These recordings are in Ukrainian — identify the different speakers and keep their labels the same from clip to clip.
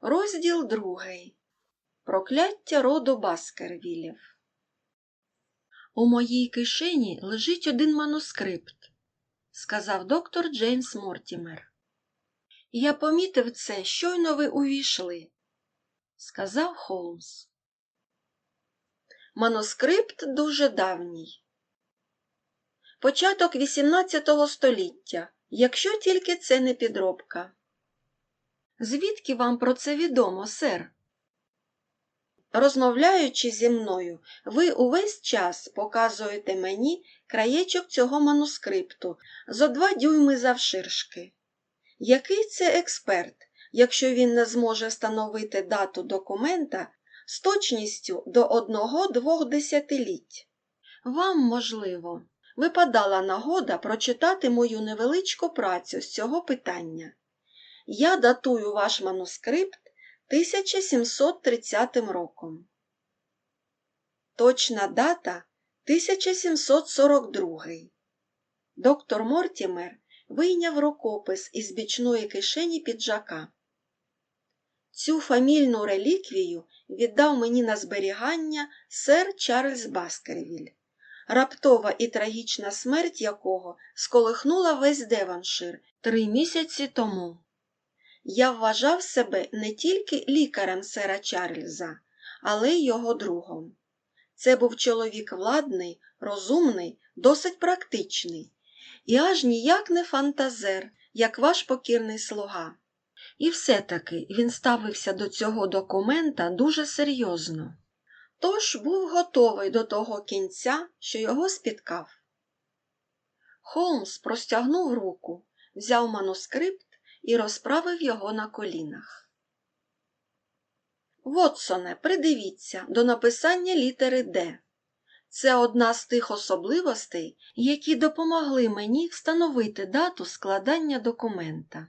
Speaker 1: Розділ другий. Прокляття роду Баскервілів. У моїй кишені лежить один манускрипт, сказав доктор Джеймс Мортімер. Я помітив це, щойно ви увійшли, сказав Холмс. Манускрипт дуже давній. Початок XVIII століття, якщо тільки це не підробка. Звідки вам про це відомо, сер? Розмовляючи зі мною, ви увесь час показуєте мені краєчок цього манускрипту зо два дюйми завширшки. Який це експерт, якщо він не зможе встановити дату документа з точністю до одного-двох десятиліть? Вам, можливо, випадала нагода прочитати мою невеличку працю з цього питання. Я датую ваш манускрипт 1730 роком. Точна дата 1742. Доктор Мортімер вийняв рукопис із бічної кишені піджака. Цю фамільну реліквію віддав мені на зберігання сер Чарльз Баскервіль, раптова і трагічна смерть якого сколихнула весь Деваншир три місяці тому. Я вважав себе не тільки лікарем сера Чарльза, але й його другом. Це був чоловік владний, розумний, досить практичний, і аж ніяк не фантазер, як ваш покірний слуга. І все-таки він ставився до цього документа дуже серйозно. Тож був готовий до того кінця, що його спіткав. Холмс простягнув руку, взяв манускрипт і розправив його на колінах. Вотсоне, придивіться до написання літери Д. Це одна з тих особливостей, які допомогли мені встановити дату складання документа.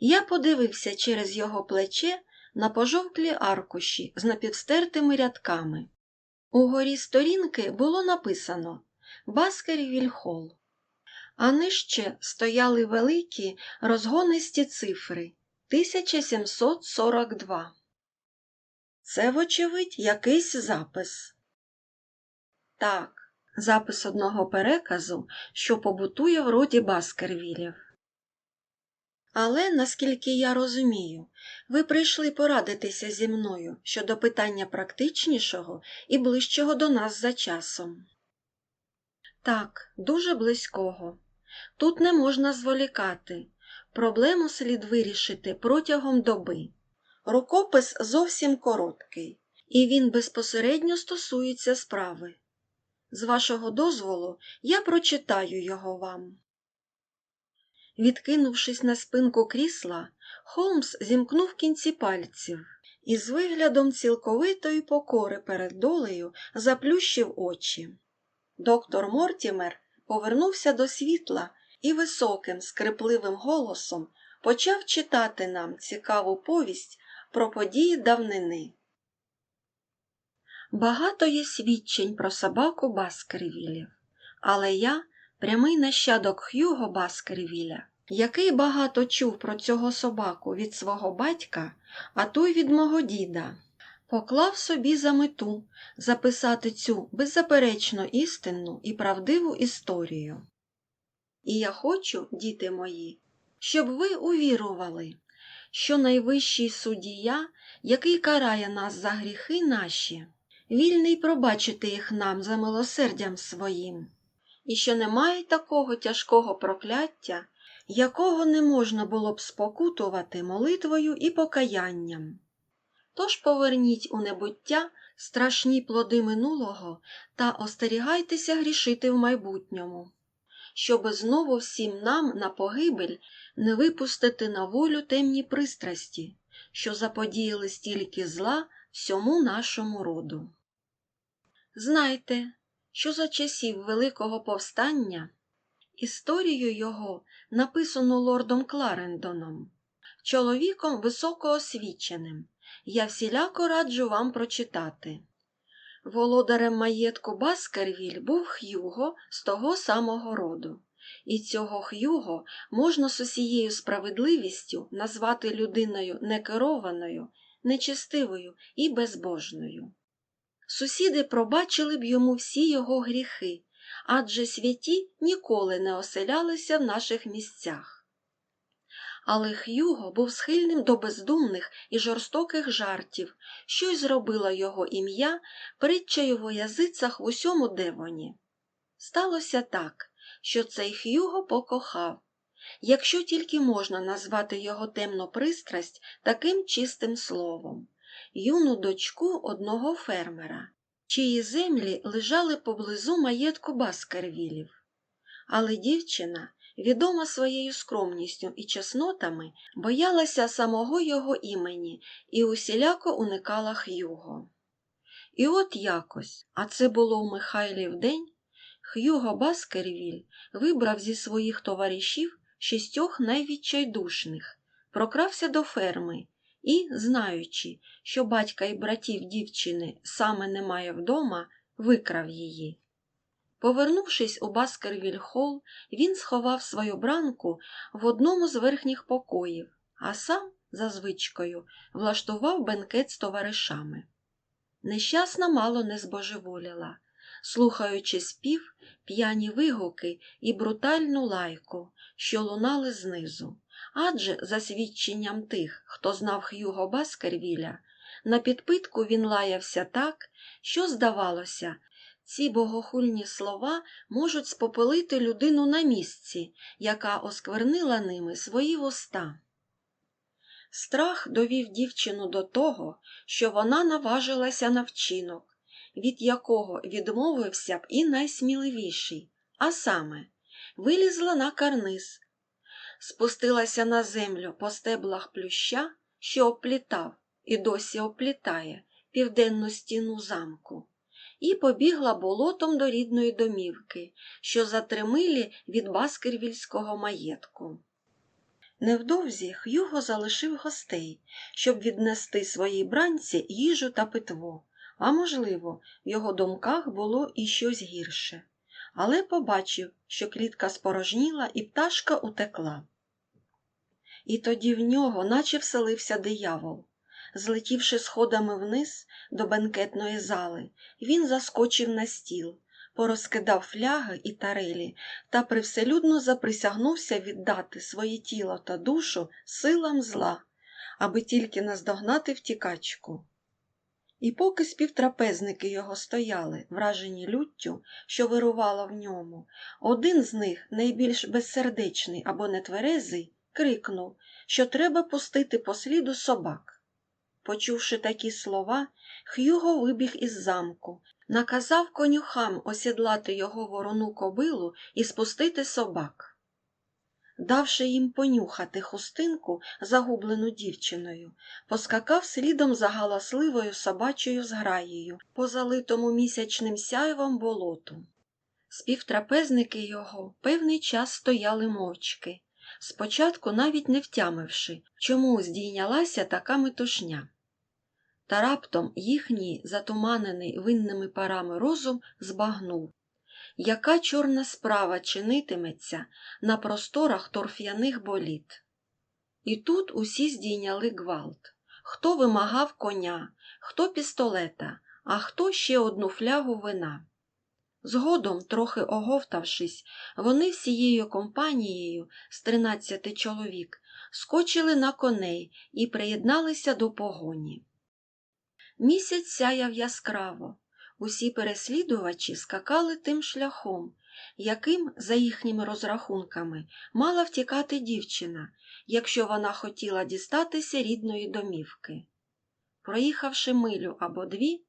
Speaker 1: Я подивився через його плече на пожовклі аркуші з напівстертими рядками. Угорі сторінки було написано Баскервіль Холл а нижче стояли великі розгонисті цифри 1742. Це, вочевидь, якийсь запис. Так, запис одного переказу, що побутує в роді Баскервілів. Але, наскільки я розумію, ви прийшли порадитися зі мною щодо питання практичнішого і ближчого до нас за часом. Так, дуже близького. Тут не можна зволікати. Проблему слід вирішити протягом доби. Рукопис зовсім короткий, і він безпосередньо стосується справи. З вашого дозволу, я прочитаю його вам. Відкинувшись на спинку крісла, Холмс зімкнув кінці пальців і з виглядом цілковитої покори перед долею заплющив очі. Доктор Мортімер повернувся до світла і високим, скрипливим голосом почав читати нам цікаву повість про події давнини. Багато є свідчень про собаку Баскервілів, але я прямий нащадок Х'юго Баскервіля, який багато чув про цього собаку від свого батька, а той від мого діда поклав собі за мету записати цю беззаперечно істинну і правдиву історію. І я хочу, діти мої, щоб ви увірували, що найвищий суддія, який карає нас за гріхи наші, вільний пробачити їх нам за милосердям своїм, і що немає такого тяжкого прокляття, якого не можна було б спокутувати молитвою і покаянням. Тож поверніть у небуття страшні плоди минулого та остерігайтеся грішити в майбутньому, щоби знову всім нам на погибель не випустити на волю темні пристрасті, що заподіяли стільки зла всьому нашому роду. Знайте, що за часів Великого повстання історію його написано лордом Кларендоном, чоловіком високоосвіченим я всіляко раджу вам прочитати. Володарем маєтку Баскервіль був Х'юго з того самого роду, і цього Х'юго можна з усією справедливістю назвати людиною некерованою, нечестивою і безбожною. Сусіди пробачили б йому всі його гріхи, адже святі ніколи не оселялися в наших місцях. Але Х'юго був схильним до бездумних і жорстоких жартів, що й зробило його ім'я притчею во язицях в усьому Девоні. Сталося так, що цей Х'юго покохав, якщо тільки можна назвати його темну пристрасть таким чистим словом, юну дочку одного фермера, чиї землі лежали поблизу маєтку Баскервілів. Але дівчина, відома своєю скромністю і чеснотами, боялася самого його імені і усіляко уникала Х'юго. І от якось, а це було у Михайлів день, Х'юго Баскервіль вибрав зі своїх товаришів шістьох найвідчайдушних, прокрався до ферми і, знаючи, що батька і братів дівчини саме немає вдома, викрав її. Повернувшись у Баскервіль Холл, він сховав свою бранку в одному з верхніх покоїв, а сам, за звичкою, влаштував бенкет з товаришами. Нещасна мало не збожеволіла, слухаючи спів, п'яні вигуки і брутальну лайку, що лунали знизу. Адже, за свідченням тих, хто знав Х'юго Баскервіля, на підпитку він лаявся так, що, здавалося, ці богохульні слова можуть спопелити людину на місці, яка осквернила ними свої вуста. Страх довів дівчину до того, що вона наважилася на вчинок, від якого відмовився б і найсміливіший, а саме вилізла на карниз, спустилася на землю по стеблах плюща, що оплітав і досі оплітає південну стіну замку, і побігла болотом до рідної домівки, що за від Баскервільського маєтку. Невдовзі Х'юго залишив гостей, щоб віднести своїй бранці їжу та питво, а можливо, в його думках було і щось гірше. Але побачив, що клітка спорожніла і пташка утекла. І тоді в нього наче вселився диявол. Злетівши сходами вниз до бенкетної зали, він заскочив на стіл, порозкидав фляги і тарелі та привселюдно заприсягнувся віддати своє тіло та душу силам зла, аби тільки наздогнати втікачку. І поки співтрапезники його стояли, вражені люттю, що вирувала в ньому, один з них, найбільш безсердечний або нетверезий, крикнув, що треба пустити по сліду собак. Почувши такі слова, Х'юго вибіг із замку, наказав конюхам осідлати його ворону кобилу і спустити собак. Давши їм понюхати хустинку, загублену дівчиною, поскакав слідом за галасливою собачою зграєю по залитому місячним сяйвом болоту. Співтрапезники його певний час стояли мовчки, спочатку навіть не втямивши, чому здійнялася така метушня. Та раптом їхній, затуманений винними парами розум, збагнув, яка чорна справа чинитиметься на просторах торф'яних боліт. І тут усі здійняли гвалт хто вимагав коня, хто пістолета, а хто ще одну флягу вина. Згодом, трохи оговтавшись, вони всією компанією з тринадцяти чоловік скочили на коней і приєдналися до погоні. Місяць сяяв яскраво, усі переслідувачі скакали тим шляхом, яким, за їхніми розрахунками, мала втікати дівчина, якщо вона хотіла дістатися рідної домівки. Проїхавши милю або дві,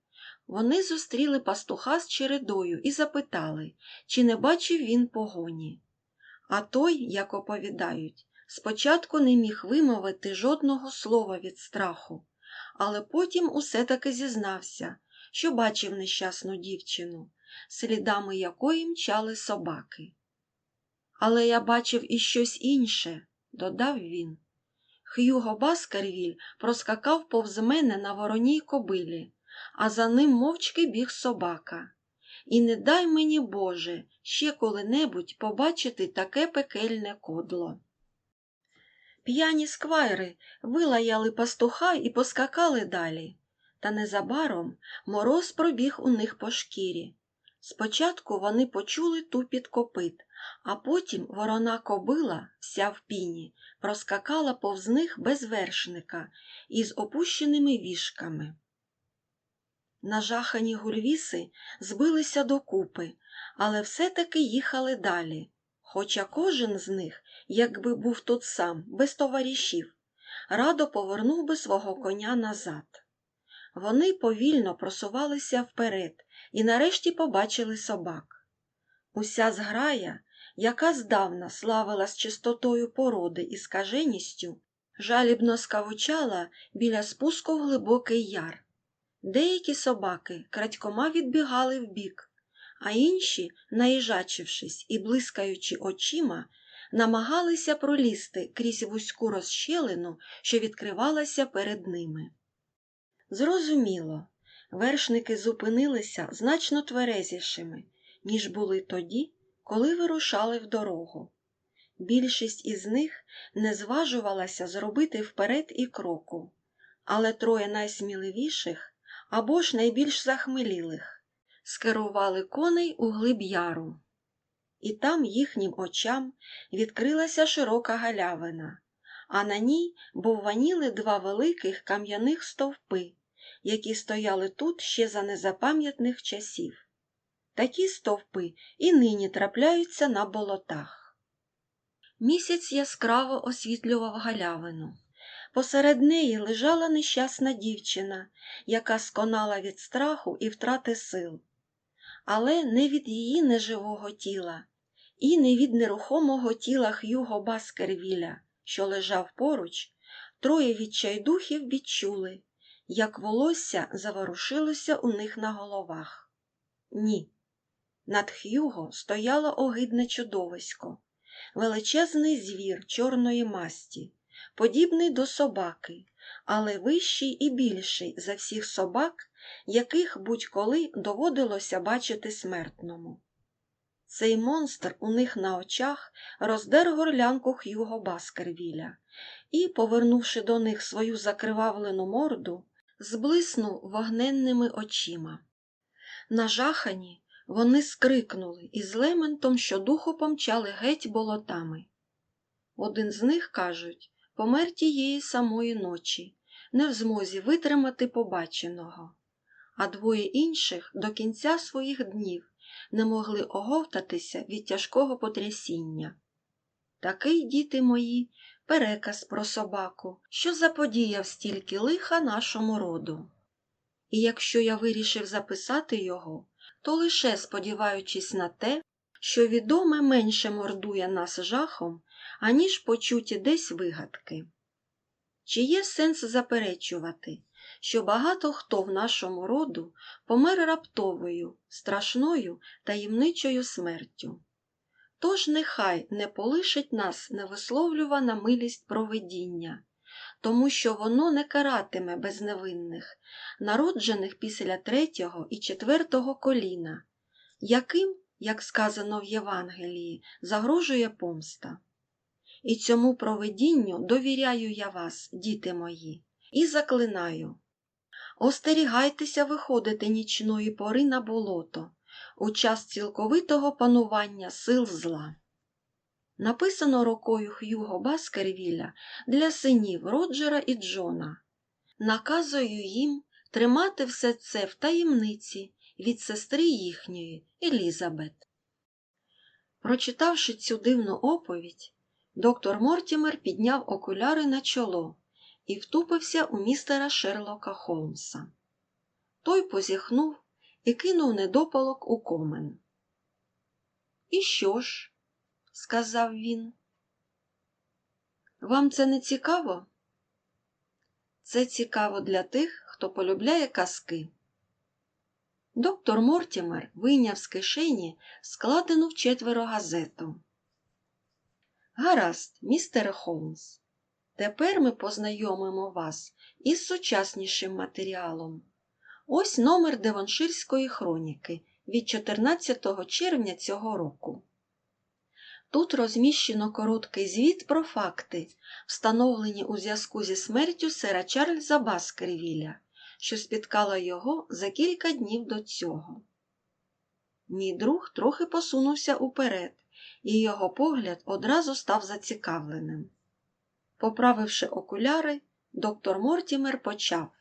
Speaker 1: вони зустріли пастуха з чередою і запитали, чи не бачив він погоні. А той, як оповідають, спочатку не міг вимовити жодного слова від страху, але потім усе таки зізнався, що бачив нещасну дівчину, слідами якої мчали собаки. Але я бачив і щось інше, додав він. Х'юго Баскервіль проскакав повз мене на вороній кобилі, а за ним мовчки біг собака. і не дай мені, Боже, ще коли-небудь побачити таке пекельне кодло. П'яні сквайри вилаяли пастуха і поскакали далі, та незабаром мороз пробіг у них по шкірі. Спочатку вони почули тупіт копит, а потім ворона кобила, вся в піні, проскакала повз них без вершника із опущеними вішками. Нажахані гульвіси збилися докупи, але все-таки їхали далі, хоча кожен з них, якби був тут сам, без товаришів, радо повернув би свого коня назад. Вони повільно просувалися вперед і нарешті побачили собак. Уся зграя, яка здавна славилась чистотою породи і скаженістю, жалібно скавучала біля спуску в глибокий яр. Деякі собаки крадькома відбігали вбік, а інші, наїжачившись і блискаючи очима, намагалися пролізти крізь вузьку розщелину, що відкривалася перед ними. Зрозуміло, вершники зупинилися значно тверезішими, ніж були тоді, коли вирушали в дорогу. Більшість із них не зважувалася зробити вперед і кроку, але троє найсміливіших або ж найбільш захмелілих скерували коней у глиб яру. І там їхнім очам відкрилася широка галявина, а на ній бовваніли два великих кам'яних стовпи, які стояли тут ще за незапам'ятних часів. Такі стовпи і нині трапляються на болотах. Місяць яскраво освітлював галявину. Посеред неї лежала нещасна дівчина, яка сконала від страху і втрати сил, але не від її неживого тіла, і не від нерухомого тіла Х'юго Баскервіля, що лежав поруч, троє відчайдухів відчули, як волосся заворушилося у них на головах. Ні. Над Х'юго стояло огидне чудовисько, величезний звір чорної масті, подібний до собаки, але вищий і більший за всіх собак, яких будь-коли доводилося бачити смертному. Цей монстр у них на очах роздер горлянку Х'юго Баскервіля і, повернувши до них свою закривавлену морду, зблиснув вогненними очима. Нажахані, вони скрикнули і з лементом щодуху помчали геть болотами. Один з них, кажуть, помер тієї самої ночі, не в змозі витримати побаченого, а двоє інших до кінця своїх днів не могли оговтатися від тяжкого потрясіння. Такий, діти мої, переказ про собаку, що заподіяв стільки лиха нашому роду. І якщо я вирішив записати його, то лише сподіваючись на те, що відоме менше мордує нас жахом, аніж почуті десь вигадки. Чи є сенс заперечувати, що багато хто в нашому роду помер раптовою, страшною таємничою смертю? Тож нехай не полишить нас невисловлювана милість провидіння, тому що воно не каратиме безневинних, народжених після третього і четвертого коліна, яким, як сказано в Євангелії, загрожує помста. І цьому провидінню довіряю я вас, діти мої, і заклинаю. Остерігайтеся виходити нічної пори на болото у час цілковитого панування сил зла. Написано рукою Х'юго Баскервіля для синів Роджера і Джона. Наказую їм тримати все це в таємниці від сестри їхньої Елізабет. Прочитавши цю дивну оповідь, доктор Мортімер підняв окуляри на чоло і втупився у містера Шерлока Холмса. Той позіхнув і кинув недопалок у комен. І що ж? сказав він. Вам це не цікаво? Це цікаво для тих, хто полюбляє казки. Доктор Мортімер вийняв з кишені складену в четверо газету. Гаразд, містере Холмс, тепер ми познайомимо вас із сучаснішим матеріалом. Ось номер Девонширської хроніки від 14 червня цього року. Тут розміщено короткий звіт про факти, встановлені у зв'язку зі смертю сера Чарльза Баскервіля, що спіткала його за кілька днів до цього. Мій друг трохи посунувся уперед, і його погляд одразу став зацікавленим. Поправивши окуляри, доктор Мортімер почав.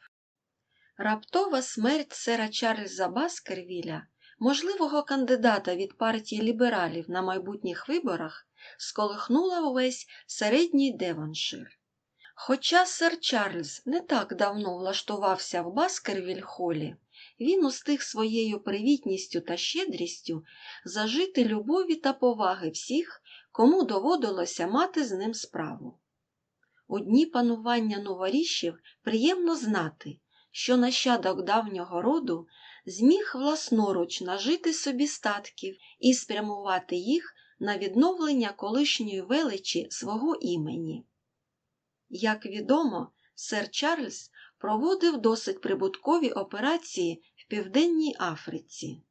Speaker 1: Раптова смерть сера Чарльза Баскервіля, можливого кандидата від партії лібералів на майбутніх виборах, сколихнула увесь середній Девоншир. Хоча сер Чарльз не так давно влаштувався в Баскервіль-холі, він устиг своєю привітністю та щедрістю зажити любові та поваги всіх, кому доводилося мати з ним справу. У дні панування новоріщів приємно знати, що нащадок давнього роду зміг власноруч нажити собі статків і спрямувати їх на відновлення колишньої величі свого імені. Як відомо, сер Чарльз проводив досить прибуткові операції в Південній Африці.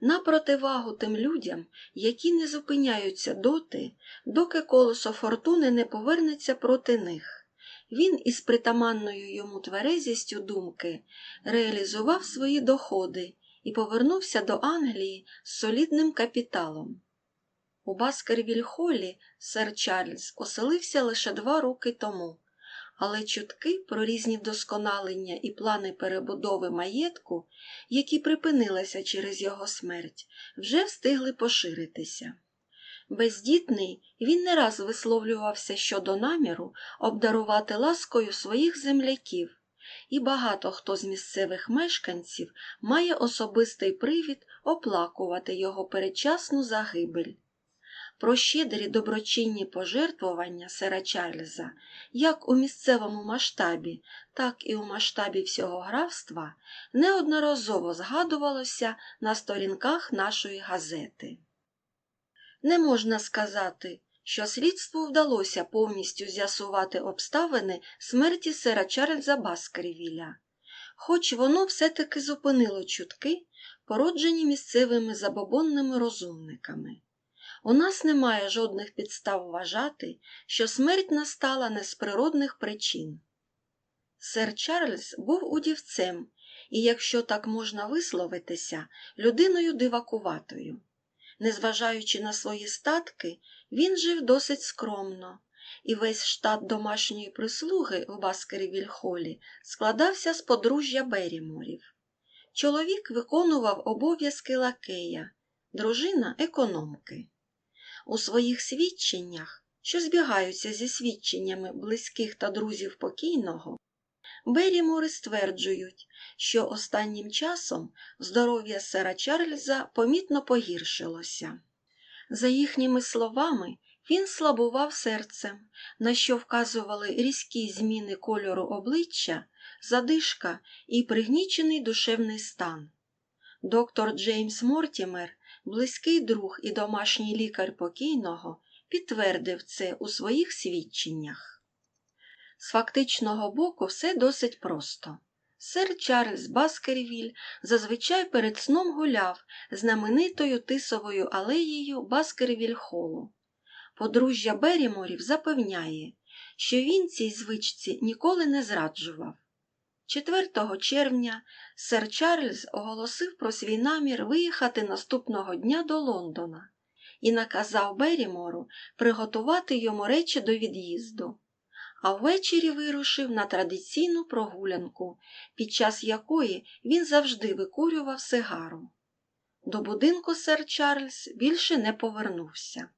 Speaker 1: На противагу тим людям, які не зупиняються доти, доки колесо фортуни не повернеться проти них. Він із притаманною йому тверезістю думки реалізував свої доходи і повернувся до Англії з солідним капіталом. У Баскервіль-холі сер Чарльз оселився лише два роки тому, але чутки про різні вдосконалення і плани перебудови маєтку, які припинилися через його смерть, вже встигли поширитися. Бездітний він не раз висловлювався щодо наміру обдарувати ласкою своїх земляків, і багато хто з місцевих мешканців має особистий привід оплакувати його передчасну загибель. Про щедрі доброчинні пожертвування сера Чарльза як у місцевому масштабі, так і у масштабі всього графства неодноразово згадувалося на сторінках нашої газети. Не можна сказати, що слідству вдалося повністю з'ясувати обставини смерті сера Чарльза Баскервіля, хоч воно все-таки зупинило чутки, породжені місцевими забобонними розумниками. У нас немає жодних підстав вважати, що смерть настала не з природних причин. Сер Чарльз був удівцем і, якщо так можна висловитися, людиною дивакуватою. Незважаючи на свої статки, він жив досить скромно, і весь штат домашньої прислуги в Баскервіль-холі складався з подружжя Беріморів. Чоловік виконував обов'язки лакея, дружина економки. У своїх свідченнях, що збігаються зі свідченнями близьких та друзів покійного, Берімори стверджують, що останнім часом здоров'я сера Чарльза помітно погіршилося. За їхніми словами, він слабував серцем, на що вказували різкі зміни кольору обличчя, задишка і пригнічений душевний стан. Доктор Джеймс Мортімер, близький друг і домашній лікар покійного, підтвердив це у своїх свідченнях. З фактичного боку все досить просто. Сер Чарльз Баскервіль зазвичай перед сном гуляв знаменитою тисовою алеєю Баскервіль-холу. Подружжя Беріморів запевняє, що він цій звичці ніколи не зраджував. 4 червня сер Чарльз оголосив про свій намір виїхати наступного дня до Лондона і наказав Берімору приготувати йому речі до від'їзду а ввечері вирушив на традиційну прогулянку, під час якої він завжди викурював сигару. До будинку сер Чарльз більше не повернувся.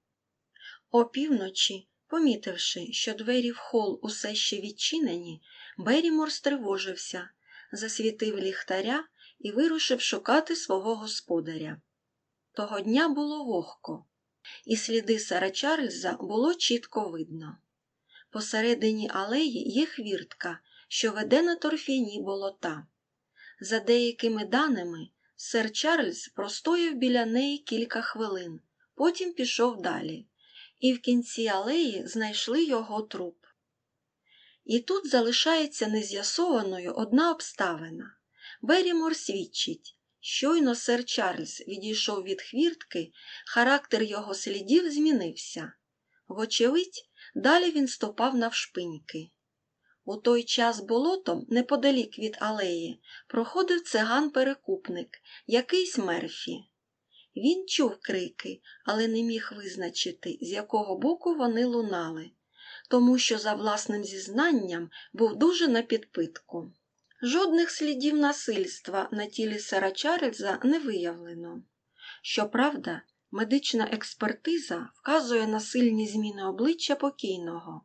Speaker 1: Опівночі, помітивши, що двері в хол усе ще відчинені, Берімор стривожився, засвітив ліхтаря і вирушив шукати свого господаря. Того дня було вогко, і сліди сера Чарльза було чітко видно. Посередині алеї є хвіртка, що веде на торфяні болота. За деякими даними, сер Чарльз простояв біля неї кілька хвилин, потім пішов далі, і в кінці алеї знайшли його труп. І тут залишається нез'ясованою одна обставина. Берімор свідчить, Щойно сер Чарльз відійшов від хвіртки, характер його слідів змінився. Вочевидь, далі він ступав навшпиньки. У той час болотом, неподалік від алеї, проходив циган-перекупник, якийсь мерфі. Він чув крики, але не міг визначити, з якого боку вони лунали, тому що, за власним зізнанням, був дуже на підпитку. Жодних слідів насильства на тілі сера Чарльза не виявлено. Щоправда, медична експертиза вказує на сильні зміни обличчя покійного.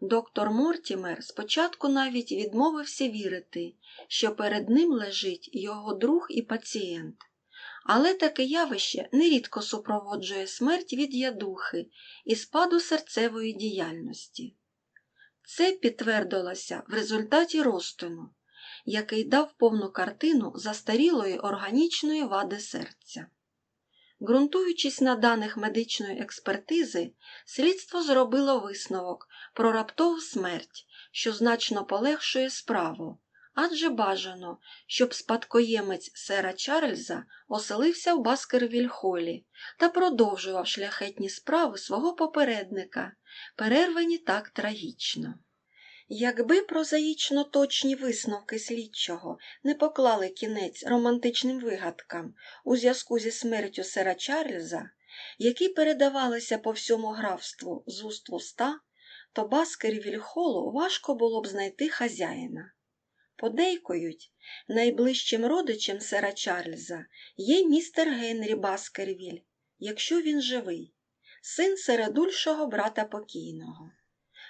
Speaker 1: Доктор Мортімер спочатку навіть відмовився вірити, що перед ним лежить його друг і пацієнт. Але таке явище нерідко супроводжує смерть від ядухи і спаду серцевої діяльності. Це підтвердилося в результаті розтину, який дав повну картину застарілої органічної вади серця. Ґрунтуючись на даних медичної експертизи, слідство зробило висновок про раптову смерть, що значно полегшує справу, адже бажано, щоб спадкоємець сера Чарльза оселився в Баскервіль-Холі та продовжував шляхетні справи свого попередника, перервані так трагічно. Якби прозаїчно точні висновки слідчого не поклали кінець романтичним вигадкам у зв'язку зі смертю сера Чарльза, які передавалися по всьому графству з уст в уста, то Баскервіль Холу важко було б знайти хазяїна. Подейкують, найближчим родичем сера Чарльза є містер Генрі Баскервіль, якщо він живий, син середульшого брата покійного.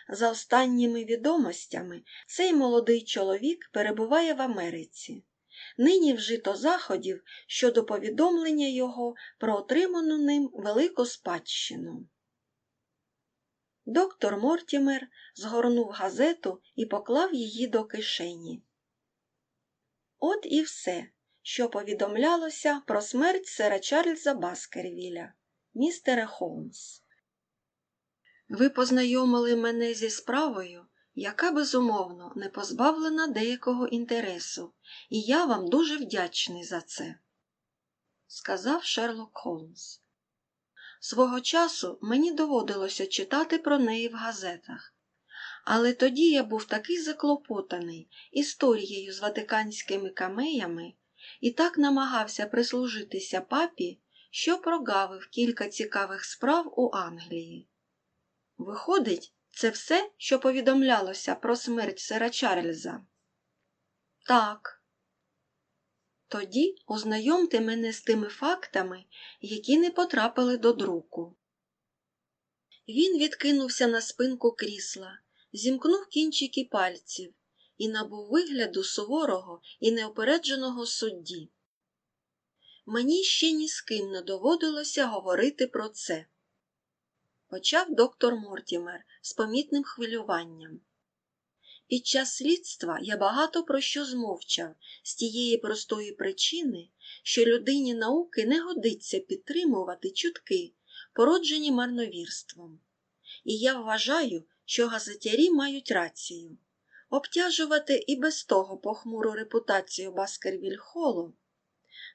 Speaker 1: За останніми відомостями, цей молодий чоловік перебуває в Америці. Нині вжито заходів щодо повідомлення його про отриману ним велику спадщину. Доктор Мортімер згорнув газету і поклав її до кишені. От і все, що повідомлялося про смерть сера Чарльза Баскервіля, містера Холмс. Ви познайомили мене зі справою, яка, безумовно, не позбавлена деякого інтересу, і я вам дуже вдячний за це, сказав Шерлок Холмс. Свого часу мені доводилося читати про неї в газетах, але тоді я був такий заклопотаний історією з ватиканськими камеями і так намагався прислужитися папі, що прогавив кілька цікавих справ у Англії. Виходить, це все, що повідомлялося про смерть сера Чарльза? Так. Тоді ознайомте мене з тими фактами, які не потрапили до друку. Він відкинувся на спинку крісла, зімкнув кінчики пальців і набув вигляду суворого і неопередженого судді. Мені ще ні з ким не доводилося говорити про це почав доктор Мортімер з помітним хвилюванням. Під час слідства я багато про що змовчав з тієї простої причини, що людині науки не годиться підтримувати чутки, породжені марновірством. І я вважаю, що газетярі мають рацію обтяжувати і без того похмуру репутацію Баскервіль-Холу,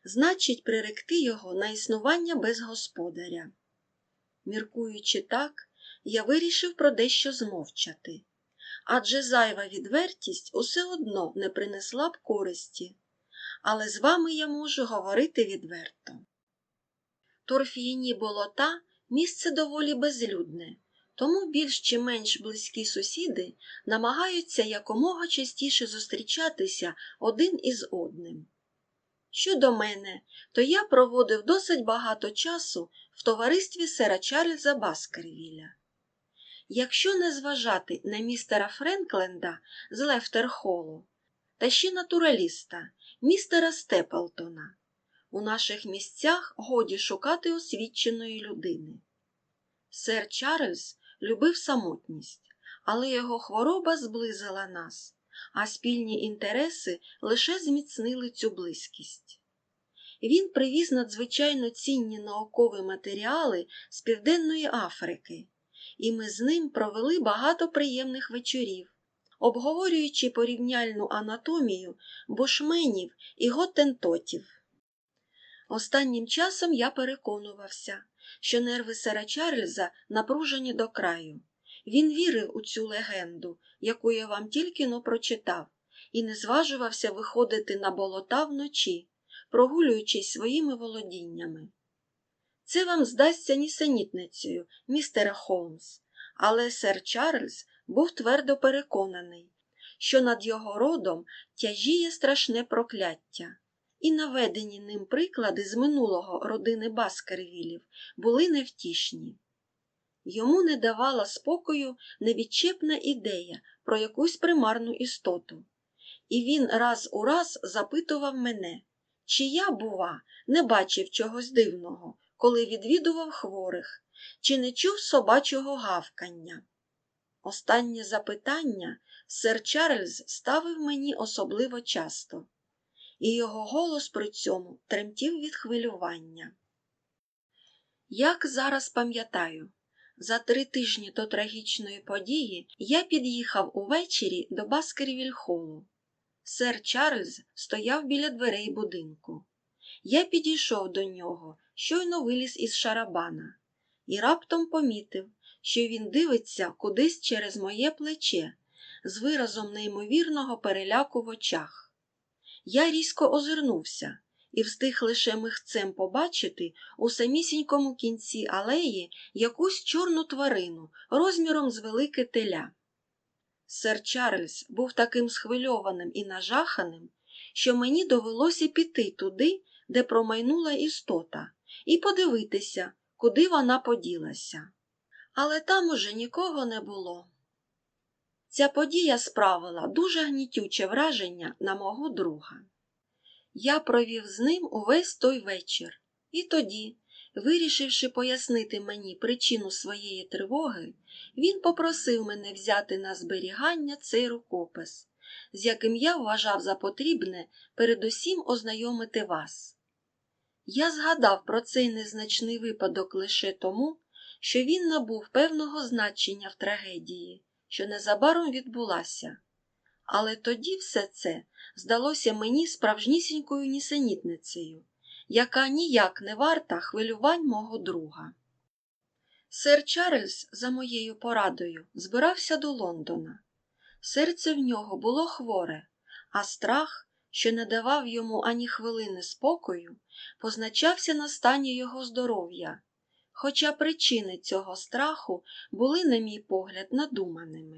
Speaker 1: значить приректи його на існування без господаря. Міркуючи так, я вирішив про дещо змовчати, адже зайва відвертість усе одно не принесла б користі, але з вами я можу говорити відверто. Торф'яні болота місце доволі безлюдне, тому більш чи менш близькі сусіди намагаються якомога частіше зустрічатися один із одним. Щодо мене, то я проводив досить багато часу в товаристві сера Чарльза Баскервіля. Якщо не зважати на містера Френкленда з Лефтерхолу та ще натураліста, містера Степлтона, у наших місцях годі шукати освіченої людини. Сер Чарльз любив самотність, але його хвороба зблизила нас, а спільні інтереси лише зміцнили цю близькість. Він привіз надзвичайно цінні наукові матеріали з Південної Африки, і ми з ним провели багато приємних вечорів, обговорюючи порівняльну анатомію бушменів і готентотів. Останнім часом я переконувався, що нерви сера Чарльза напружені до краю. Він вірив у цю легенду, яку я вам тільки но прочитав, і не зважувався виходити на болота вночі, прогулюючись своїми володіннями. Це вам здасться нісенітницею, містере Холмс, але сер Чарльз був твердо переконаний, що над його родом тяжіє страшне прокляття, і наведені ним приклади з минулого родини Баскервілів були невтішні. Йому не давала спокою невідчепна ідея про якусь примарну істоту, і він раз у раз запитував мене, чи я, бува, не бачив чогось дивного, коли відвідував хворих, чи не чув собачого гавкання. Останнє запитання сер Чарльз ставив мені особливо часто, і його голос при цьому тремтів від хвилювання. Як зараз пам'ятаю, за три тижні до трагічної події я під'їхав увечері до Баскервіль-холу. Сер Чарльз стояв біля дверей будинку. Я підійшов до нього, щойно виліз із шарабана, і раптом помітив, що він дивиться кудись через моє плече з виразом неймовірного переляку в очах. Я різко озирнувся і встиг лише михцем побачити у самісінькому кінці алеї якусь чорну тварину розміром з велике теля. Сер Чарльз був таким схвильованим і нажаханим, що мені довелося піти туди, де промайнула істота, і подивитися, куди вона поділася. Але там уже нікого не було. Ця подія справила дуже гнітюче враження на мого друга. Я провів з ним увесь той вечір, і тоді, вирішивши пояснити мені причину своєї тривоги, він попросив мене взяти на зберігання цей рукопис, з яким я вважав за потрібне передусім ознайомити вас. Я згадав про цей незначний випадок лише тому, що він набув певного значення в трагедії, що незабаром відбулася. Але тоді все це здалося мені справжнісінькою нісенітницею, яка ніяк не варта хвилювань мого друга. Сер Чарльз, за моєю порадою, збирався до Лондона. Серце в нього було хворе, а страх, що не давав йому ані хвилини спокою, позначався на стані його здоров'я, хоча причини цього страху були, на мій погляд, надуманими.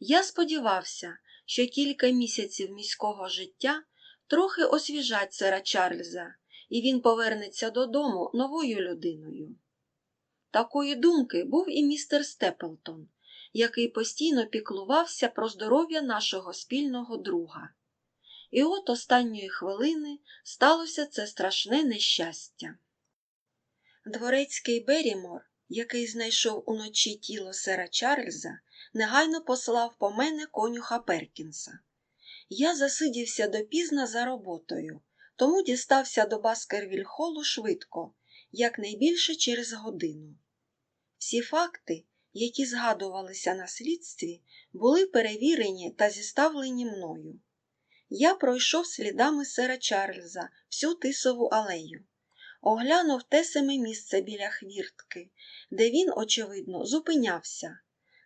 Speaker 1: Я сподівався, що кілька місяців міського життя трохи освіжать сера Чарльза, і він повернеться додому новою людиною. Такої думки був і містер Степлтон, який постійно піклувався про здоров'я нашого спільного друга. І от останньої хвилини сталося це страшне нещастя. Дворецький Берімор, який знайшов уночі тіло сера Чарльза, негайно послав по мене конюха Перкінса. Я засидівся допізна за роботою, тому дістався до Баскервіль-холу швидко, якнайбільше через годину. Всі факти, які згадувалися на слідстві, були перевірені та зіставлені мною. Я пройшов слідами сера Чарльза всю тисову алею, оглянув те саме місце біля хвіртки, де він, очевидно, зупинявся,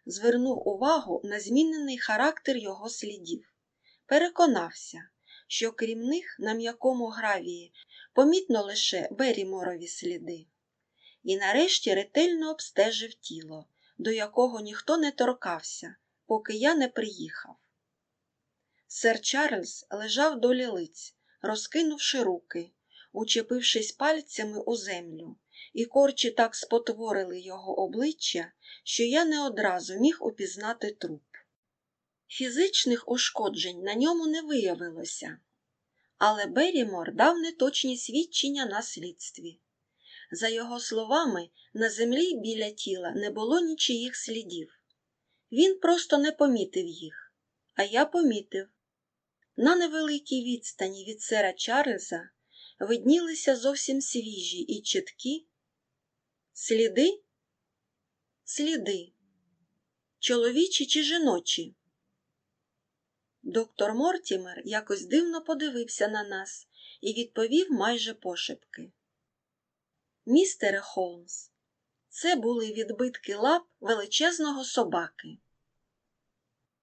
Speaker 1: звернув увагу на змінений характер його слідів, переконався, що крім них на м'якому гравії помітно лише беріморові сліди, і нарешті ретельно обстежив тіло, до якого ніхто не торкався, поки я не приїхав. Сер Чарльз лежав до лілиць, розкинувши руки, учепившись пальцями у землю, і корчі так спотворили його обличчя, що я не одразу міг упізнати труп. Фізичних ушкоджень на ньому не виявилося, але Берімор дав неточні свідчення на слідстві. За його словами, на землі біля тіла не було нічиїх слідів. Він просто не помітив їх, а я помітив. На невеликій відстані від сера Чарльза виднілися зовсім свіжі і чіткі сліди, сліди, чоловічі чи жіночі. Доктор Мортімер якось дивно подивився на нас і відповів майже пошепки. Містере Холмс, це були відбитки лап величезного собаки.